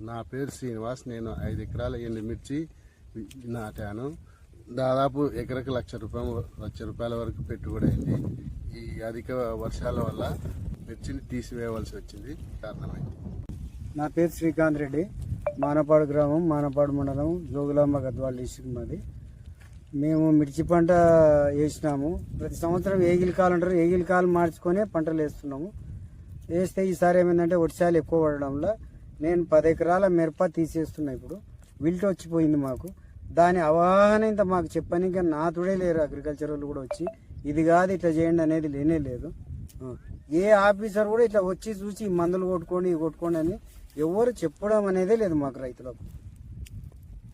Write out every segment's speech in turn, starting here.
నా పేరు శ్రీనివాస్ నేను ఐదు ఎకరాల ఎండుమిర్చి నాటాను. దాదాపు ఎకరకు లక్ష రూపాయలు లక్ష రూపాయల వరకు పెట్టుబడి అయింది. ఈ అధిక వర్షాల వల్ల మిర్చిని తీసివేయవలసి వచ్చింది. కారణమైంది. నా పేరు శ్రీకాంత్ రెడ్డి. మానపాడు గ్రామం మానపాడు మండలం జోగులాంబ గద్వాల డిస్టిక్ మాది. మేము మిర్చి పంట వేసినాము. ప్రతి సంవత్సరం ఏగిలి కాలు అంటారు. ఏగిలి కాలు మార్చుకొనే పంటలు వేస్తున్నాము. వేస్తే ఈసారి ఏమైందంటే వర్షాలు ఎక్కువ పడడంలో నేను పది ఎకరాల మిరప తీసేస్తున్నా ఇప్పుడు. విల్ట్ వచ్చిపోయింది మాకు. దాని అవగాహన ఇంత మాకు చెప్పనీకి నాతుడే లేరు అగ్రికల్చర్ వాళ్ళు కూడా వచ్చి. ఇది కాదు ఇట్లా చేయండి అనేది లేనే లేదు. ఏ ఆఫీసర్ కూడా ఇట్లా వచ్చి చూసి మందులు కొట్టుకోండి ఇవి కొట్టుకోండి అని ఎవరు చెప్పడం అనేదే లేదు మాకు రైతులకు.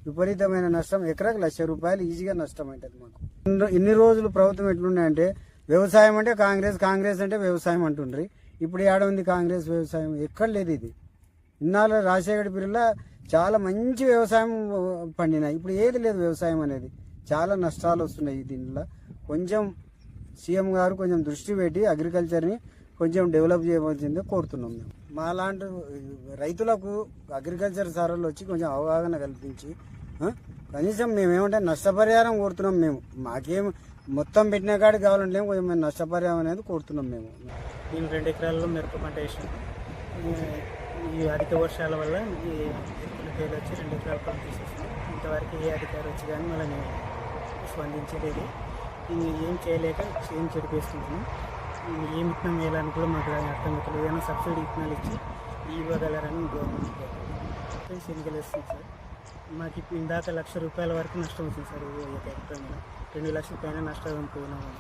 విపరీతమైన నష్టం. ఎకరాకు లక్ష రూపాయలు ఈజీగా నష్టం అవుతుంది మాకు. ఇన్ని- ఇన్ని రోజులు ప్రభుత్వం ఎట్లున్నాయంటే వ్యవసాయం అంటే కాంగ్రెస్ కాంగ్రెస్ అంటే వ్యవసాయం అంటుండ్రి. ఇప్పుడు ఏడ ఉంది కాంగ్రెస్ వ్యవసాయం? ఎక్కడ లేదు ఇది. ఇన్నాళ్ళు రాజశేఖర పీరియడ్లో చాలా మంచి వ్యవసాయం పండినాయి ఇప్పుడు ఏది లేదు వ్యవసాయం అనేది. చాలా నష్టాలు వస్తున్నాయి దీనిలో కొంచెం సీఎం గారు కొంచెం దృష్టి పెట్టి అగ్రికల్చర్ని కొంచెం డెవలప్ చేయవలసిందే కోరుతున్నాం మేము. మా లాంటి రైతులకు అగ్రికల్చర్ సార్లు వచ్చి కొంచెం అవగాహన కల్పించి కనీసం మేమేమంటే నష్టపరిహారం కోరుతున్నాం మేము. మాకేం మొత్తం పెట్టిన కాడికి కావాలంటే కొంచెం మేము నష్టపరిహారం అనేది కోరుతున్నాం మేము. నేను రెండు ఎకరాల్లో మిరప పంట వేసాను. ఈ- అధిక వర్షాల వల్ల ఈ ఎత్తుల పేరు వచ్చి రెండు ఎకరాలు పంట తీసేసాను ఇంతవరకు ఏ అధికారి వచ్చి కానీ మళ్ళీ నేను స్పందించలేదు. ఇది ఏం చేయలేక ఏం చెడిపేసుకుంటున్నాం ఏం విత్తనం వేయాలని కూడా మాకు అర్థం అవుతుంది ఏదైనా సబ్సిడీ విత్తనాలు ఇచ్చి ఇవ్వగలరని గవర్నమెంట్ శనగలు వేస్తుంది సార్. మాకు ఇప్పుడు ఇందాక లక్ష రూపాయల వరకు నష్టం వచ్చింది సార్ ఈ యొక్క ఎకరం రెండు లక్షల పైన నష్టం పోయినాము